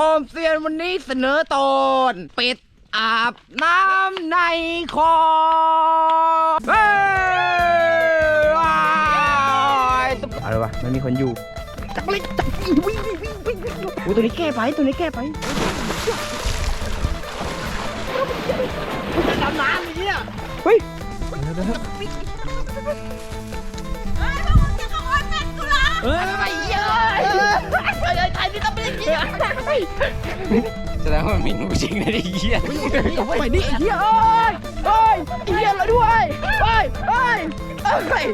ฟอร์มเซียนวันนี้เสนอตอนเป็ดอาบน้ำในคลองเฮ้ยว้ายอะไรวะมันมีคนอยู่ จับเลยจับวิ่งวิ่งวิ่งวิ่งวิ่งโอ้ตัวนี้แก้ไปตัวนี้แก้ไปจะดำน้ำอย่างเงี้ยเฮ้ยเฮ้ยไอ้เหี้ยเอ้ย ไอ้ไทยนี่ต้องเป็นอย่างนี้แสดงว่ามันมีหนูจริงนะดิเหี้ยไปนี่ไอ้เหี้ยเอ้ยเอ้ยไอ้เหี้ยเราด้วยเอ้ยเอ้ยเอ้ย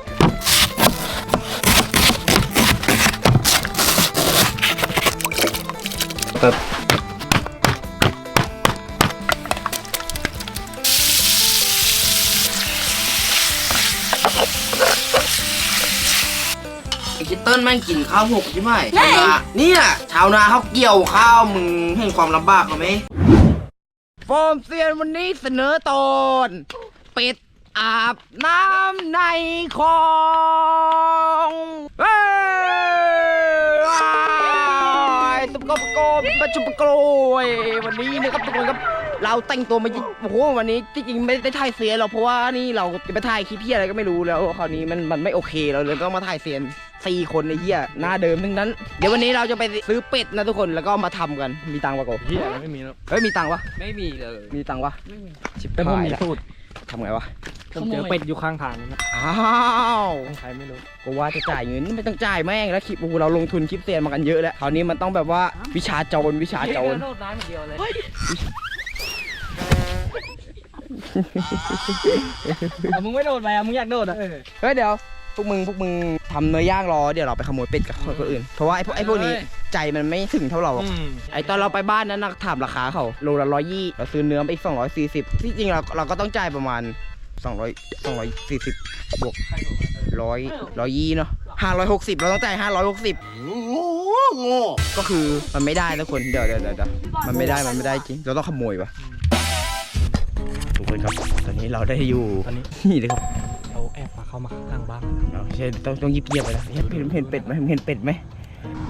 แต่ ม่งกินข้าวหกใช่ไหมชาวนาเนี่ยชาวนาเขาเกี่ยวข้าวมึงเห็นความลำบากเขาไหมฟอร์มเซียนวันนี้เสนอตอนเป็ดอาบน้ำในคลองเฮ้ยว้ายตุกกบกบปะจุบกรวยวันนี้นะครับทุกคนครับเราแต่งตัวมาโอ้โหวันนี้จริงๆไม่ได้ถ่ายเสียนหรอกเพราะว่านี่เราจะไปถ่ายคลิปเพี้ยอะไรก็ไม่รู้แล้วคราวนี้มันมันไม่โอเคเราเลยต้องมาถ่ายเสียน สี่คนในเหี้ยหน้าเดิมทั้งนั้น เดี๋ยววันนี้เราจะไปซื้อเป็ดนะทุกคนแล้วก็มาทำกันมีตังค์ปะโกเหี้ยไม่มีแล้วเฮ้ยมีตังค์ปะไม่มีเลยมีตังค์ปะไม่มีชิบแต่ผมหายมีละสูตรทำไงวะผมเจอเป็ดอยู่ข้างทางนะอ้าวของใครไม่รู้ก็ว่าจะจ่ายเงินไม่ต้องจ่ายแม่งแล้วคลิปโอ้โหเราลงทุนคลิปเซียนมากันเยอะแล้วคราวนี้มันต้องแบบว่าวิชาโจรวิชาโจร โดดน้ำอย่างเดียวเลยมึงไม่โดดไปอะมึงอยากโดดอะเฮ้ยเดี๋ยว พวกมึงพวกมึงทำเนื้อย่างรอเดี๋ยวเราไปขโมยเป็ดกับคนอื่น เพราะว่าไอ้พวกไอ้พวกนี้ใจมันไม่ถึงเท่าเราหรอกไอตอนเราไปบ้านนั้นนะถามราคาเขาโลละร้อยยี่เราซื้อเนื้อไปอีกสองร้อยสี่สิบที่จริงเราเราก็ต้องจ่ายประมาณสองร้อยสองร้อยสี่สิบบวกร้อยร้อยยี่เนาะห้าร้อยหกสิบเราต้องจ่ายห้าร้อยหกสิบก็คือมันไม่ได้นะคนเดี๋ยวเดี๋ยวเดี๋ยวเดี๋ยวมันไม่ได้มันไม่ได้จริงเราต้องขโมยวะทุกคนครับ ตอนนี้เราได้อยู่ตอนนี้นี่เลยครับ เราแอบมาเข้ามาข้างบ้านเราใช่ต้องต้องยิบเยียบไปนะเห็นเห็นเห็นเป็ดไหมเห็นเป็ดไหม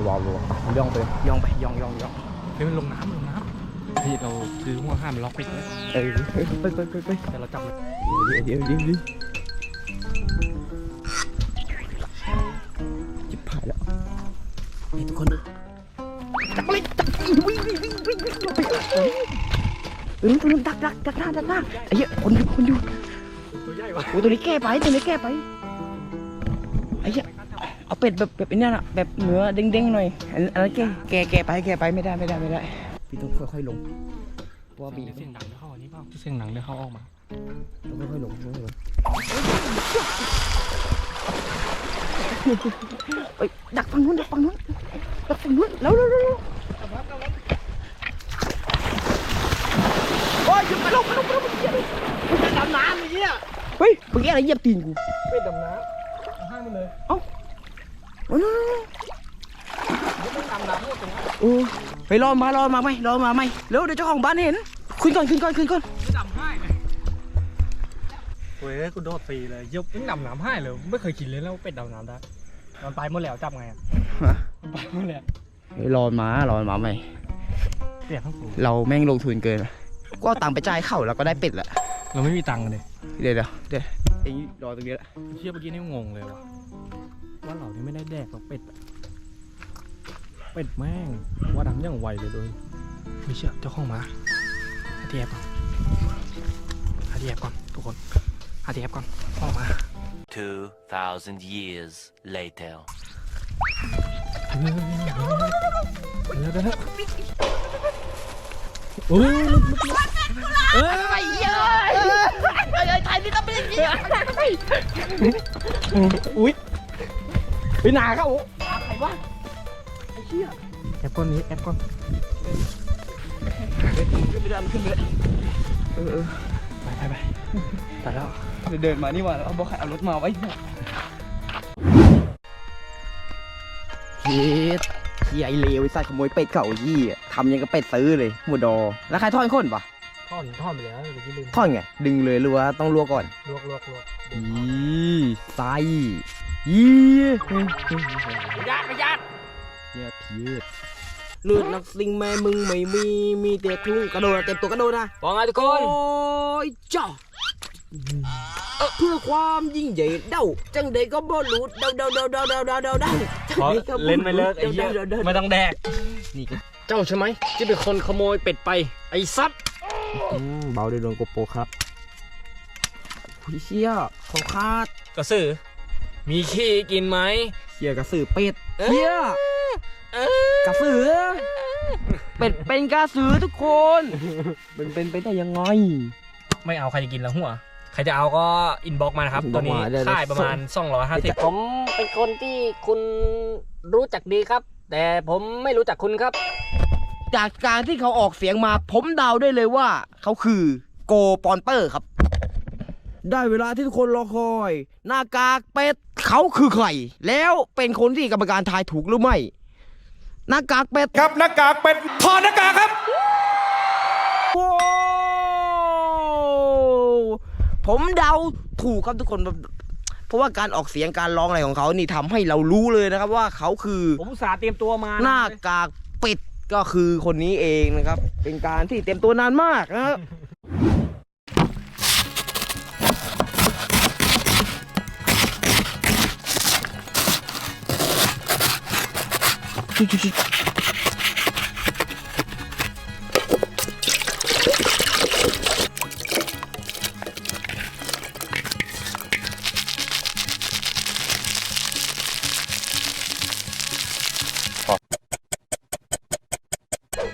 ว้าวว้าวย่องไปย่องไปย่องย่องย่องเฮ้ยมันลงน้ำลงน้ำพี่เราซื้อหัวห้ามล็อกปิดไว้เออไปไปไปไปไปแต่เราจับเลยเดี๋ยวเดี๋ยวเดี๋ยวเดี๋ยวจิบผ่านแล้วเฮ้ยทุกคนจับเลยจับวิ่งวิ่งวิ่งวิ่งวิ่งวิ่งไปเออตัวนั้นดักดักดักหน้าดักหน้าไอ้เหี้ยคนอยู่คนอยู่ตั วใหญ่วะโอ้ตัวนี้แก้ไปตัวนี้แก้ไปไอ้เหี้ยเอาเป็ดแบบแบบไอ้นี่น่ะแบบเนื้อเด้งๆหน่อยอันอันนั้นแก้แก้แก้ไปแก้ไปไม่ได้ไม่ได้ไม่ได้ พี่ต้องค่อยๆลงเพราะว่าบีเสียงดังได้เข้าอันนี้เปล่าเสียงดังได้เข้าออกมาต้องค่อยๆลงค่อยๆลงเอ้ยดักฝั่งนู้นดักฝั่งนู้นดักฝั่งนู้นแล้วแล้วแล้วโอ้ยหยุดไปลงไปลงไปลง เฮ้ยเมื่อกี้อะไรเหยียบตีนกูเป็ดดำน้ำห้ามมันเลยโอ้ยนู่นนู่นนู่นไม่ดำน้ำหมดตรงนั้นโอ้เฮ้ยรอมารอมาไหมรอมาไหมเร็วเดี๋ยวเจ้าของบ้านเห็นขึ้นก่อนขึ้นก่อนขึ้นก่อนไม่ดำให้เลยเฮ้ยกูโดดฟรีเลยยกไม่ดำน้ำให้เลยไม่เคยกินเลยแล้วเป็ดดำน้ำได้มันไปหมดแล้วจับไงอะมันไปหมดแล้วเฮ้ยรอมารอมาไหมเปียกทั้งตัวเราแม่งลงทุนเกิน ก็เอาตังค์ไปจ่ายเข้าแล้วก็ได้เป็ดละเราไม่มีตังค์เลยเดี๋ยวเดี๋ยวเดี๋ยวเองรอตรงนี้แหละเชื่อเมื่อกี้นี่งงเลยว่ะว่าเรานี่ไม่ได้แดกหรอกเป็ดอะเป็ดแม่งว่าดำยังไวเลยโดยไม่เชื่อเจ้าของหมาหาที่แอบก่อนหาที่แอบก่อนทุกคนหาที่แอบก่อนเข้ามา 2,000 years later. เดี๋ยวเดี๋ยวเดี๋ยว โอ้ยลุกลุกลุกเอ้ยไอ้เย้ยไอ้ไทยนี่ต้องเป็นอย่างนี้อุ้ยไปหนาเขาใครวะไอ้เชี่ยแอบก่อนนี้แอบก่อนขึ้นไปได้มันขึ้นไปได้เออเออไปไปไปแตัดแล้วเดินมานี่ว่าเอาบอกใครเอารถมาไว้เฮ็ด เฮียไอ้เลวไอ้สัตว์ขโมยเป็ดเขายี่ทำยังกับเป็ดซื้อเลยหมูดอ แล้วใครทอดข้นปะทอดทอดไปแล้วเมื่อกี้ลืมทอดไง ดึงเลยหรือว่าต้องลวกก่อนลวกลวกลวกอีไส้อีประหยัดประหยัดเฮียพีดเลือดนักสิงแม่มึงไม่มีมีแต่ทุ่งกระโดดเต็มตัวกระโดดนะว่าไงทุกคน โอ้ยจ้า เอ่อเพื่อความยิ่งใหญ่เด้าจังใดก็บ่รู้เด้าเด้าเด้าเด้าเด้าเด้าเด้าเด้าจังขอใดก็บ่รู้เล่นไม่เลิกไอ้เหี้ยด้าด้าด้า ไม่ต้องแดก นี่ก็เจ้าใช่ไหมที่เป็นคนขโมยเป็ดไป ไอ้ซัดอืมเบาด้วยโดนโกโปรครับหุยเชี่ยเขาคาดกระสือ มีขี้กินไหม เชี่ยกระสือเป็ดเชี่ยกระสือ เป็ดเป็นกระสือทุกคนเป็นเป็นไปได้ยังไง ไม่เอาใครจะกินแล้วหัว ใครจะเอาก็อินบ็อกมานะครับ inbox ตอนนี้มาได้เลยค่ายประมาณ 250 ผมเป็นคนที่คุณรู้จักดีครับ แต่ผมไม่รู้จักคุณครับ จากการที่เขาออกเสียงมา ผมเดาได้เลยว่า เขาคือโกปอนเปอร์ครับ ได้เวลาที่ทุกคนรอคอย หน้ากากเป็ดเขาคือใคร แล้วเป็นคนที่กรรมการทายถูกหรือไม่หน้ากากเป็ดครับหน้ากากเป็ดถอดหน้ากากครับว้าว ผมเดาถูกครับทุกคน เพราะว่าการออกเสียงการร้องอะไรของเขานี่ทำให้เรารู้เลยนะครับ ว่าเขาคือผมอุตส่าห์เตรียมตัวมาหน้ากากเป็ดก็คือคนนี้เองนะครับ เป็นการที่เตรียมตัวนานมากนะครับจ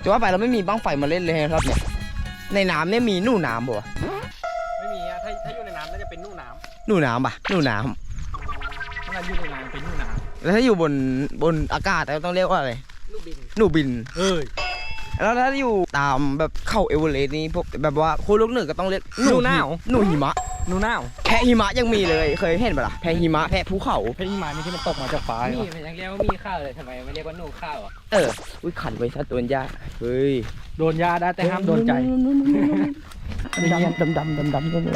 ะว่าไปเราไม่มีบ้างไฟมาเล่นเลยนะครับเนี่ย ในน้ำเนี่ยมีหนูน้ำป่ะไม่มีอะถ้าถ้าอยู่ในน้ำน่าจะเป็นนู่นน้หนูน้ำป่ะหนูน้ำถ้าอยู่ในน้ำเป็นนู่นน้ำแล้วถ้าอยู่บนบนอากาศเราต้องเรียกว่าอะไรลูกบินหนูบินำเอ้ยแล้วถ้าอยู่ตามแบบเข้าเอเวอเรสต์นี่พวกแบบว่าคนลูกเหนือก็ต้องเรียกหนูหนาว หนูหิมะ หนูหนาวแพะหิมะยังมีเลยเคยเห็นปะล่ะแพะหิมะแพะภูเขา เพชรอีมานี่ที่มันตกมาจากฟ้านี่เหรอมันยังเรียกว่ามีข้าวเลยทำไมไม่เรียกว่าหนูข้าวอะเอออุ้ยขันไว้ซะตัวนยากเฮ้ยโดนยาได้แต่ห้ามโดนใจ ดำดำดำดำดำดำด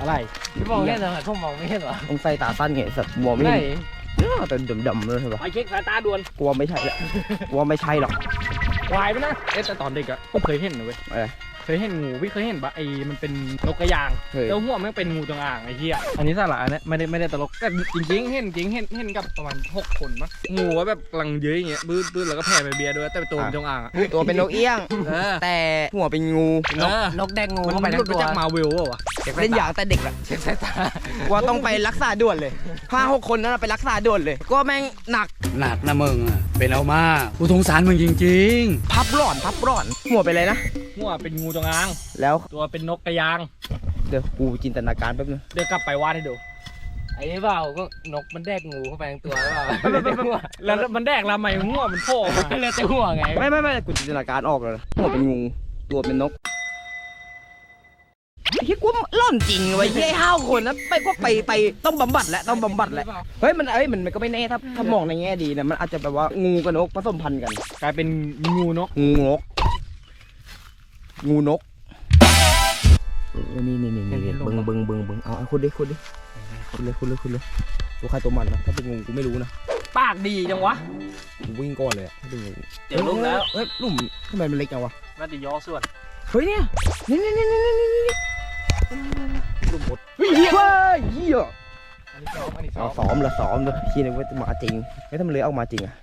อะไรพี่มองเห็นเหรอผมมองไม่เห็นเหรอำต้องใส่ตาสั้นไงสัตว์มองไม่ไหนเห็นแต่ดำดำเลยใช่ปะไปเช็คสายตาด่วนกลัวไม่ใช่ละกลัวไม่ใช่หรอกวายไปนะเอ๊ะแต่ตอนเด็กอะผมเคยเห็นนะเว้ย อะไร เคยเห็นงูพี่เคยเห็นปะไอ้มันเป็นนกกระยางเคยแล้วหัวแม่งเป็นงูจงอางไอ้เหี้ยอันนี้สาระเนี่ยไม่ได้ไม่ได้ตลกแต่จริงๆเห็นจริงเห็นเห็นกับประมาณหกคนมั้งงูว่าแบบกำลังเย้ยอย่างเงี้ยบื้อบื้อแล้วก็แผ่ไปเบียร์ด้วยแต่เป็นตัวเป็นจงอางอะตัวเป็นนกเอี้ยง เออแต่หัวเป็นงูนกนกแดงงูมันเข้าไปมันหทั้ลุดงมาตัวจากมาเวลวะเล่นอย่างแต่เด็กอะเช็คสายตาว่าต้องไปรักษาด่วนเลยห้าหกคนนั้นนะไปรักษาด่วนเลย ก็แม่งหนักหนักนะมึงอะเป็นเอามากกูสงสารมึงจริงพับร้อนพับร้อนหัวไปเลยนะ หัวเป็นงูจงอาง แล้วตัวเป็นนกกระยาง เดี๋ยวกูจินตนาการแป๊บนึงเดี๋ยวกลับไปวาดให้ดูไอ้นี่เปล่าก็นกมันแดกงูเข้าไปทั้งตัวหรือเปล่าเหลือแต่หัวแล้วมันแดกลำไหมหัวมันโผล่มาเหลือแต่หัวไงไม่ไม่ไม่กูจินตนาการออกเลยนะหัวเป็นงูตัวเป็นนกไอ้เฮียกูล่อนจริงไว้ยเฮียห้าคนนะไปก็ไปไปต้องบำบัดแล้วต้องบำบัดแล้วเฮ้ยมันเอ้ยมันมันก็ไม่แน่ถ้าถ้ามองในแง่ดีนะมันอาจจะแบบว่างูกับนกผสมพันธุ์กัน กลายเป็นงูนกงูนก งูนกเออนี่นี่นี่นี่เบิ้งเบิ้งเบิ้งเบิ้งเอาเอาคุณดิคุณดิคุณเลยคุณเลยคุณเลยตัวใครตัวมันนะถ้าเป็นงูกูไม่รู้นะปากดีจังวะกูวิ่งก่อนเลยอะถ้าเป็นงูเดี๋ยวลงแล้วเฮ้ยลุ่มทำไมมันเล็กจังวะน่าจะย่อส่วนเฮ้ยเนี่ยนี่นี่นี่นี่นี่นี่นี่ลุ่มหมดเฮ้ยเหี้ยเว้ยเหี้ยอันนี้ซ้อมอันนี้ซ้อเอามซ้อมเหรอซ้อมเหรอชี้นึกว่าจะมาจริงไม่ทำเลยเอามาจริงอะ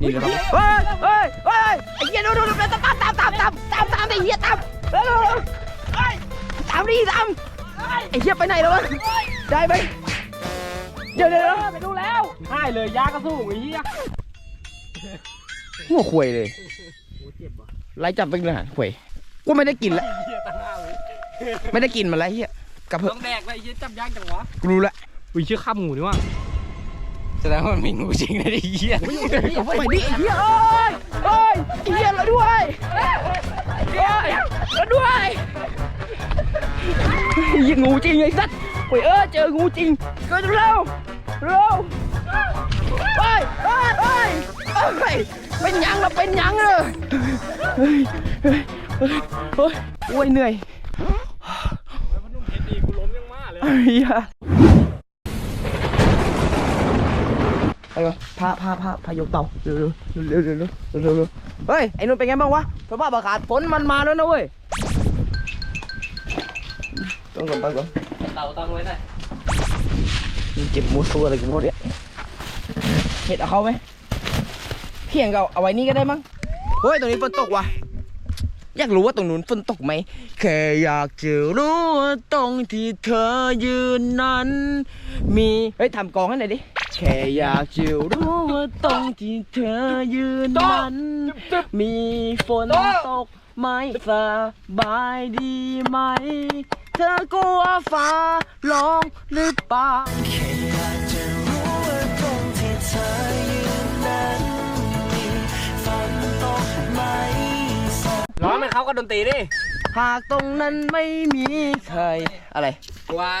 นี่นะครับเฮ้ยเฮ้ยเฮ้ยไอ้เหี้ยดูดูดูตามตามตามตามตามตามไอ้เหี้ยตามเร็วเร็วเร็วเฮ้ยตามดิตามไอ้เหี้ยไปไหนแล้ววะได้ไหมเดี๋ยวเดี๋ยวเดี๋ยวไปดูแล้วใช่เลยยากระสู้ไอ้เหี้ยหัวควยเลยไล่จับไปเลยหาควยกูไม่ได้กินแล้วเหี้ยตั้งหน้าเลยไม่ได้กินมาแล้วเหี้ยกลับเถต้อะองแดกเลยไอ้เหี้ยจับยากจังวะกูรู้แล้วอุ้ยชื่อข้ามงูนี่ว่า แสดงว่ามันมีงูจริงนะไอ้เหี้ยไปดิไอ้เหี้ยเอ้ยเอ้ยไอ้เหี้ยเราด้วยเอ้ยเราด้วยไอ้งูจริงไอ้สัตว์โอ้ยเออเจองูจริงเกิดเร็วเร็วไปไปไปไปเป็นยังเราเป็นยังเลยเฮ้ยเฮ้ยเฮ้ยโอ้ยเหนื่อยแล้เหี้ย ไปไปพาพาพาพายกเต่าเร็วเร็วเร็วเร็วเร็วเร็วเฮ้ยไอ้นุ่นเป็นไงบ้างวะสภาพอากาศฝนมันมาแล้วนะเว้ยต้องกลับตั้งก่อนเต่าตั้งไว้หน่อยเจ็บมูสัวอะไรกูโมดเนี่ยเห็ดเอาเขาไหมเพียงก็เอาไว้นี่ก็ได้มั้งเฮ้ยตรงนี้ฝนตกว่ะอยากรู้ว่าตรงนู้นฝนตกไหมแค่อยากจะรู้ว่าตรงที่เธอยืนนั้น มี เฮ้ยทำกองให้หน่อยดิ ค่อยากจะรู้ว่าตรงที่เธอยืนนั้น มีฝนตกไหมสบายดีไหม เธอกลัวฟ้าร้องหรือเปล่าร้อนมันเขาก็ดนตรีดิ หากตรงนั้นไม่มีใคร อะไร ว่า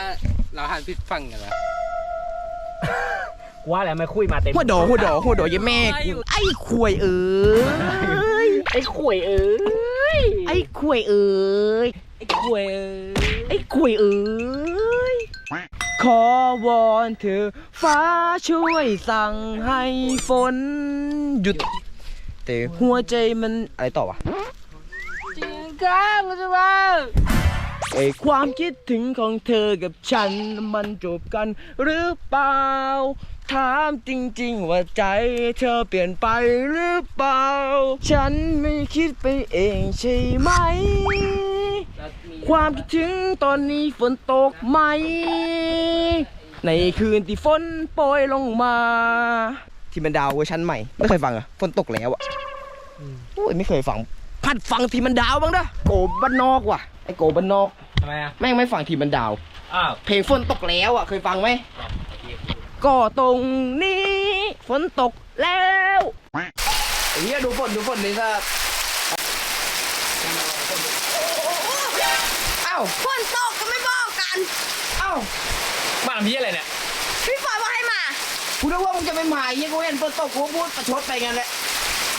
เราหันผิดฝั่งกันแล้ว ว่าแล้วไม่คุยมาเต็มหัวดอหัวดอหัวดอเยาแม่กูไอ้ขวยเอ้ยไอ้ข่วยเอ้ยไอ้ขวยเอ้ยไอ้ข่วยเอ้ยไอ้ขวยเอ้ยขอวอนเธอฟ้าช่วยสั่งให้ฝนหยุดแต่หัวใจมันอะไรต่อวะจริงครับคุณจะว่าไอ้ความคิดถึงของเธอกับฉันมันจบกันหรือเปล่า ถามจริง ๆ ว่าใจเธอเปลี่ยนไปหรือเปล่า ฉันไม่คิดไปเองใช่ไหม ความคิดถึงตอนนี้ฝนตกไหม ในคืนที่ฝนโปรยลงมา ที่มันดาวเวอร์ชันใหม่ ไม่เคยฟังเหรอะฝนตกแล้วอะโอ้ยไม่เคยฟังพัดฟังที่มันดาวบ้างนะโกบ้านนอกว่ะไอโกบ้านนอกทำไมอะแม่งไม่ฟังทีมันดาว อ้าว เพลงฝนตกแล้วอะเคยฟังไหม ก็ตรงนี้ฝนตกแล้วไอ้เหี้ยดูฝนดูฝนนี่ซะเอ้าฝนตกก็ไม่บอกกัน เอ้ามาทำพี่อะไรเนี่ยพี่ฟอยบอกให้มากูนึกว่ามึงจะไปหมายเหี้ยกูเห็นฝนตกกูพูดประชดไปงั้นแหละ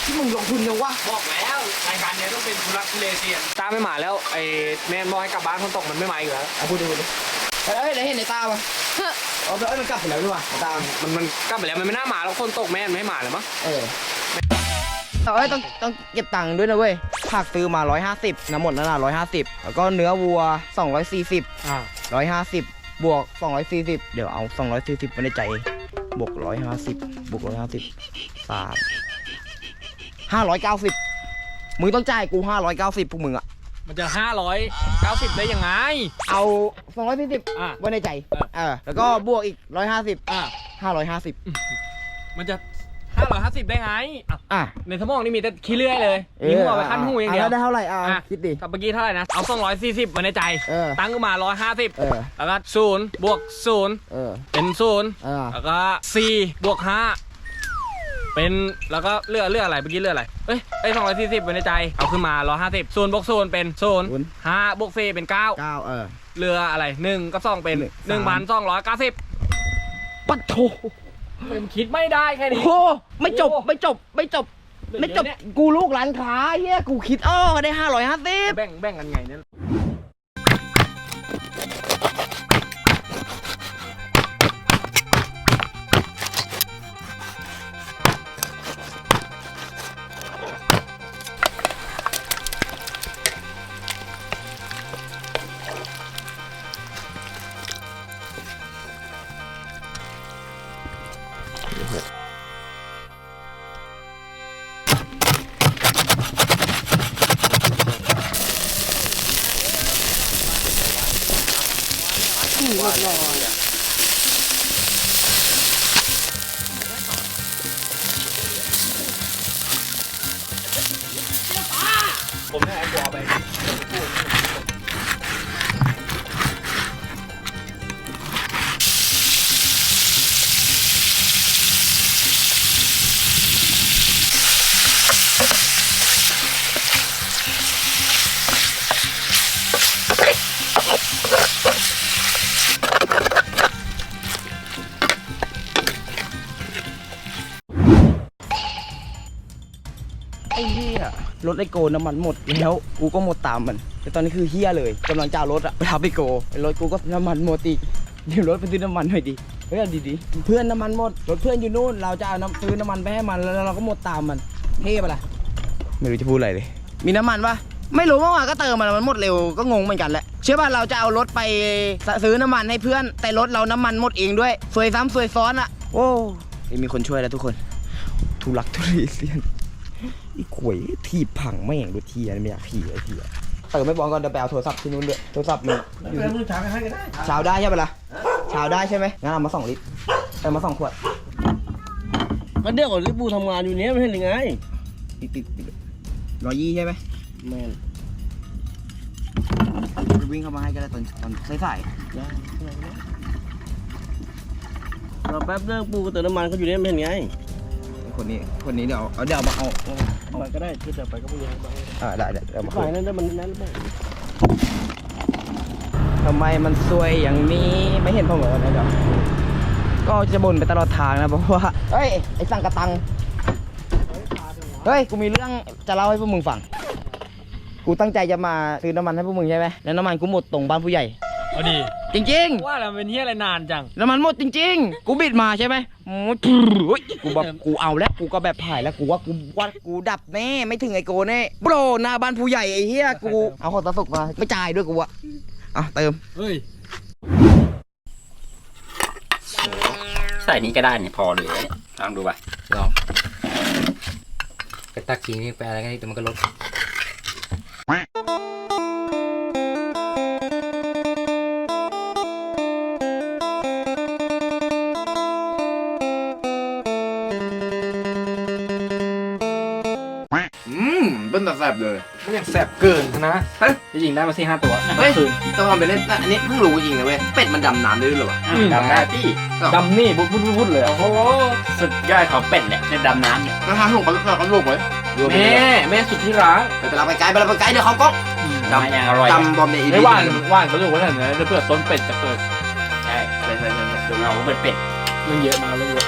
ที่มึงลงทุนยังวะบอกแล้วรายการเนี้ยต้องเป็นทุลักทุเลเซียนตาไม่มาแล้วไอ้แมนบอกให้กลับบ้านคนตกมันไม่มาอีกแล้วอะพูดดิพูดดิเอ้ยได้เห็นในตาปะ เอาเอ้ยมันกลับไปแล้วดีกว่าในตามันมันกลับไปแล้วมันไม่น่ามาแล้วคนตกแม่นไม่ให้มาเลยมั้งเออแต่เอ้ยต้องต้องเก็บตังค์ด้วยนะเว้ยผักซื้อมา 150น้ำหมดนั่นน่ะ150 แล้วก็เนื้อวัว 240 อ่า150 บวก 240 เดี๋ยวเอา 240ไว้ในใจ บวก 150 บวก 150 3 590 มึงต้องจ่ายกู 590 พวกมึงอะ มันจะห้าร้อยเก้าสิบได้ยังไง เอา 240อะไว้ในใจเออเออแล้วก็บวกอีก 150 อ่า550 มันจะห้าร้อยห้าสิบได้ไงอะอะในสมองนี่มีแต่ขี้เลื่อยเลยมีหัวไปขั้นหูอย่างเดียวแล้วได้เท่าไหร่อะอะ คิดดิ กับเมื่อกี้เท่าไหร่นะ เอาสองร้อยสี่สิบมาในใจ เออ ตั้งขึ้นมาร้อยห้าสิบเออ แล้วก็ศูนย์บวกศูนย์เออ เป็นศูนย์เออ แล้วก็สี่บวกห้า เป็นแล้วก็เลือกเลือกอะไรเมื่อกี้เลือกอะไรเอ้ยไอ้สองร้อยสี่สิบในใจเอาขึ้นมาร้อยห้าสิบศูนย์บวกศูนย์เป็นศูนย์ศูนย์ ห้าบวกสี่เป็นเก้าเก้าเออ เรืออะไรหนึ่งก็สองเป็นหนึ่งหนึ่งสามพันสองร้อยเก้าสิบปัดโถมันคิดไม่ได้แค่โอ้นี้ โหไม่จบโอ้ไม่จบไม่จบ ไม่จบเหลือเยอะเนี่ยกูลูกร้านค้าเฮียกูคิดอ้อได้ห้าร้อยห้าสิบแบ่งแบ่งกันไงเนี่ย 我们知道吗？ ยรถไอโกน้ำมันหมดแล้วกูก็หมดตามมัน แต่ตอนนี้คือเฮียเลยกำลังจะเอารถอะไปทับไอโกไอ้รถกูก็น้ำมันหมดอีกเดี๋ยวรถไปซื้อน้ำมันหน่อยดิเฮ้ยเอาดีๆเพื่อนน้ำมันหมดรถเพื่อนอยู่นู่นเราจะเอาน้ำซื้อน้ำมันไปให้มันแล้วเราก็หมดตามมันเท่ปะล่ะไม่รู้จะพูดอะไรเลย มีน้ำมันปะไม่รู้เมื่อวานก็เติมมาแล้วมันหมดเร็วก็งงเหมือนกันแหละเชื่อป่ะเราจะเอารถไปซื้อน้ำมันให้เพื่อน แต่รถเราน้ำมันหมดเองด้วย สวยซ้ำสวยซ้อนอะโอ้ยมีคนช่วยแล้วทุกคนทุลักทุเลเสียน อีขวยทีบผังไม่เห็นรถเทียไม่อยากขี่ไอ้เทียเติมไม่บอลก่อนเดี๋ยวไปเอาโทรศัพท์ที่นู้นด้วยโทรศัพท์มีอยู่ที่เช้าได้เช้าได้ใช่ปะล่ะเช้าได้ใช่ไหมงั้นเอามาสองลิตรเอามาสองขวดก็เดี๋ยวก่อนที่ปูทำงานอยู่เนี้ยไม่เห็นหรือไงติดติดติดร้อยยี่ใช่ไหมแมนวิ่งเข้ามาให้ก็ได้ตอนตอนสายรอแป๊บเดียวปูก็เติมน้ำมันเขาอยู่เนี้ยไม่เห็นไงๆ คนนี้คนนี้เดี๋ยวเอาเดี๋ยวเอามาเอาไปก็ได้ที่จะไปก็ไม่ยังไปอ่าได้เดี๋ยวเอามาไปคุยนั่นได้มันนั้นไหมทำไมมันซวยอย่างนี้ไม่เห็นผมเหรอนะเดี๋ยวก็จะบ่นไปตลอดทางนะเพราะว่าเฮ้ยไอ้สังกะตังเฮ้ยกูมีเรื่องจะเล่าให้พวกมึงฟัง กูตั้งใจจะมาซื้อน้ำมันให้พวกมึงใช่ไหมแล้วน้ำมันกูหมดตรงบ้านผู้ใหญ่ เอาดีจริง ว่าแล้วเป็นเฮียอะไรนานจังๆน้ำมันหมดจริง ๆ กูบิดมาใช่ไหมโอ้ยเฮ้ยกูแบบกูเอาแล้วกูก็แบบถ่ายแล้วกูว่ากูว่ากูดับแน่ไม่ถึงไอโกแน่โปรหน้าบ้านผู้ใหญ่ไอ้เหี้ยกูเอาของตะสุกมาไม่จ่ายด้วยกูอะอะเติม เฮ้ย ใส่นี้ก็ได้เนี่ยพอเลยเนี่ยลองดูป่ะลองไปตักทิ้งนี่ไปอะไรกันนี่แต่มันก็ลด เป็นแต่แสบเลยไม่อยากแสบเกินนะเฮ้ยจะยิงได้มาสี่ห้าตัวเฮ้ยคืนต้องทำไปเล่นอันนี้เพิ่งรู้จริงนะเว้ยเป็ดมันดำน้ำได้ด้วยเหรอวะอืมดำได้พี่ดำนี่บุดบุดบุดบุดเลยอะโอ้โหสุดยอดของเป็ดเนี่ยในดำน้ำเนี่ยแล้วทางหลงกันแล้วกันลูกไหมแม่ แม่สุดที่รักไปไปรับไปไกลไปรับไปไกลเดี๋ยวเขาก็ดำอย่างอร่อยดำบอมในอีไม่ว่านว่านเขาอยู่ว่าไหนนะจะเพื่อต้นเป็ดจะเปิดใช่ใช่ใช่ใช่ใช่ถึงเราเป็นเป็ดเรื่องเยอะมาเรื่องเยอะ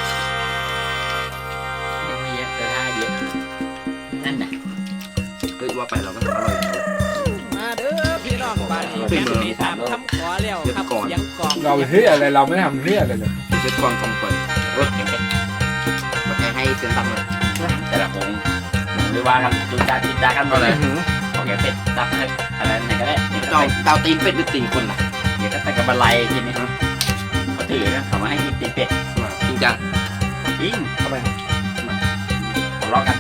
บ้านนี้ขึ้นแม่เมืองสีตามคำขอแล้วครับเดี๋ยวก่อนยังกองเราเฮียอะไรเราไม่ทำเฮียอะไรเลยเช็ดกวางกองไปรถมาแกให้เสียงต่ำเลยแต่ละวงหรือว่ากันจุดจ้าจุดจ้ากันหมดเลยโอเคเป็ดตับอะไรไหนก็ได้เดี๋ยวเดาไปเดาตีนเป็ดหรือตีนคนล่ะเดี๋ยวก็ไปกับบันไลทีนี้เขาถือนะเขามาให้กินตีเป็ดจริงจังจริงทำไมทะเลาะกัน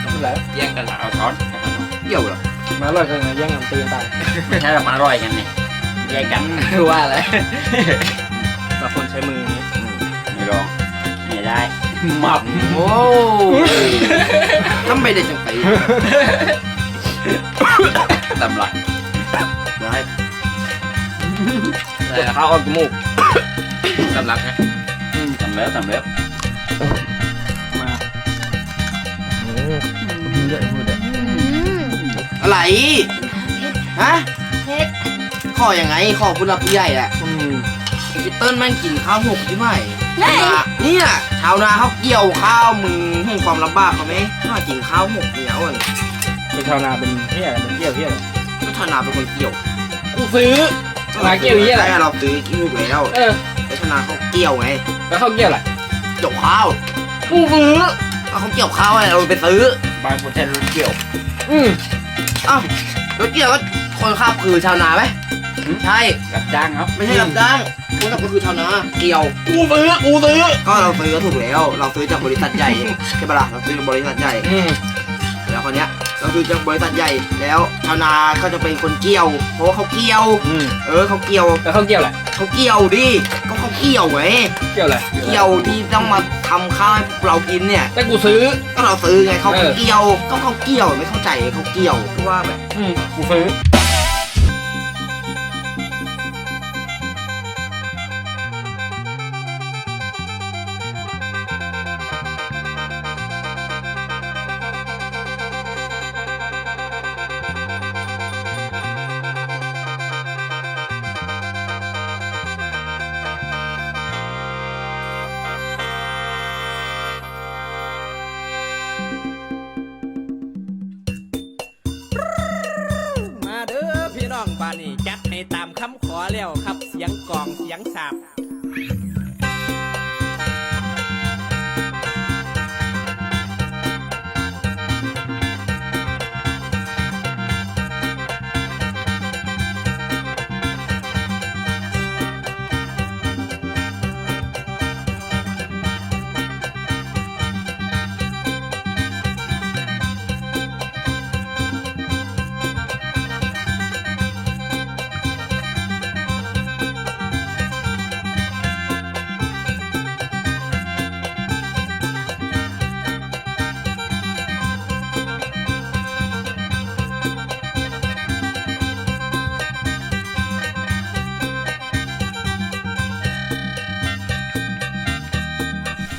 ไม่เป็นไรแย่งกันเอาช้อนเกี่ยวเหรอ มาอร่อยกันนะแย่งกันตีกันตายไม่ใช่เรามาอร่อยกันเนี่ยแย่งกันคือว่าอะไรบางคนใช้มืออย่างนี้ไม่ลองไม่ได้หมับโอ้ทำไมเด็กจังไปตำลักเดี๋ยวให้อะไรนะข้าวออกจมูกสำลักนะตำเลิฟตำเลิฟ อะไรฮะเผ็ดขอยังไงขอคุณรับผู้ใหญ่แหละอืมไอ้คิตเติ้ลแม่งกินข้าวหกใช่ไหมไหนเนี่ยชาวนาเขาเกี่ยวข้าวมึงเห็นความลำบากเขาไหมน่ากินข้าวหกเนี่ยอะเป็นชาวนาเป็นเฮียอะไรเป็นเกี่ยวเฮียอะไรก็ชาวนาเป็นคนเกี่ยวกูซื้อชาวนาเกี่ยวเหี้ยอะไรใช่เราซื้อกิ้วแล้วเออแต่ชาวนาเขาเกี่ยวไงแล้วเขาเกี่ยวอะไรเกี่ยวข้าวกูซื้อเอาเขาเกี่ยวข้าวอะไรเราไปซื้อบางคนแทนรถเกี่ยว อืม อ้าวรถเกี่ยวก็คนขับคือชาวนาไหมใช่รับจ้างครับไม่ใช่รับจ้างคนขับก็คือชาวนาเกี่ยวกูซื้อกูซื้อก็เราซื้อก็ถูกแล้ว เราซื้อจากบริษัทใหญ่ใช่ปะล่ะเราซื้อจากบริษัทใหญ่อืมแล้วคนเนี้ย เราซื้อจากบริษัทใหญ่แล้วชาวนาก็จะเป็นคนเกี่ยว เพราะว่าเขาเกี่ยว อืมเออเขาเกี่ยวแล้วเขาเกี่ยวอะไรเขาเกี่ยวดิก็เขาเกี่ยวไงเกี่ยวอะไรเกี่ยวที่ต้องมาทำข้าวให้เรากินเนี่ย แต่กูซื้อ ก็เราซื้อไงเขาเออ เกี่ยวก็เขาเกี่ยวไม่เข้าใจเขาเกี่ยวคือว่าแบบ อืมกูซื้อ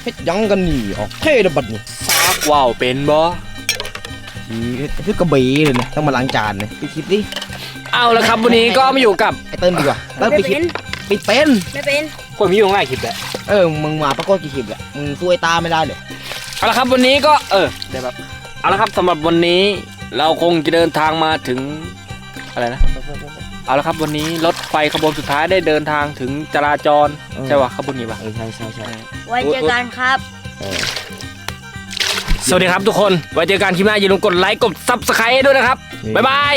เฮ็ดหยังกันนี่ออกเท่ระบัดนี่ซักว่าวเป็นบ่อีคือกระบี่เลยเนี่ยต้องมาล้างจานเนี่ยไปคิดดิเอาละครับวันนี้ก็มาอยู่กับไอ้เติ้ลดีกว่าเติ้ลไม่ไปคิเป็ดนปิดเป็นไม่เป็นคนมีอยู่ข้างหน้าคลิปแหละเออมึงมาประกวดกี่คลิปแหละมึงสู้ไอ้ตาไม่ได้เลยเอาละครับวันนี้ก็เออเดี๋ยวแบบเอาละครับสำหรับวันนี้ เราคงจะเดินทางมาถึงอะไรนะ เอาละครับวันนี้รถไฟขบวนสุดท้ายได้เดินทางถึงจราจรใช่ปะขบวนนี้ปะเออใช่ใช่ใช่ไว้เจอกันครับ สวัสดีครับทุกคนไว้เจอกันคลิปหน้าอย่าลืมกดไลค์กดซับสไครต์ด้วยนะครับ บ๊ายบาย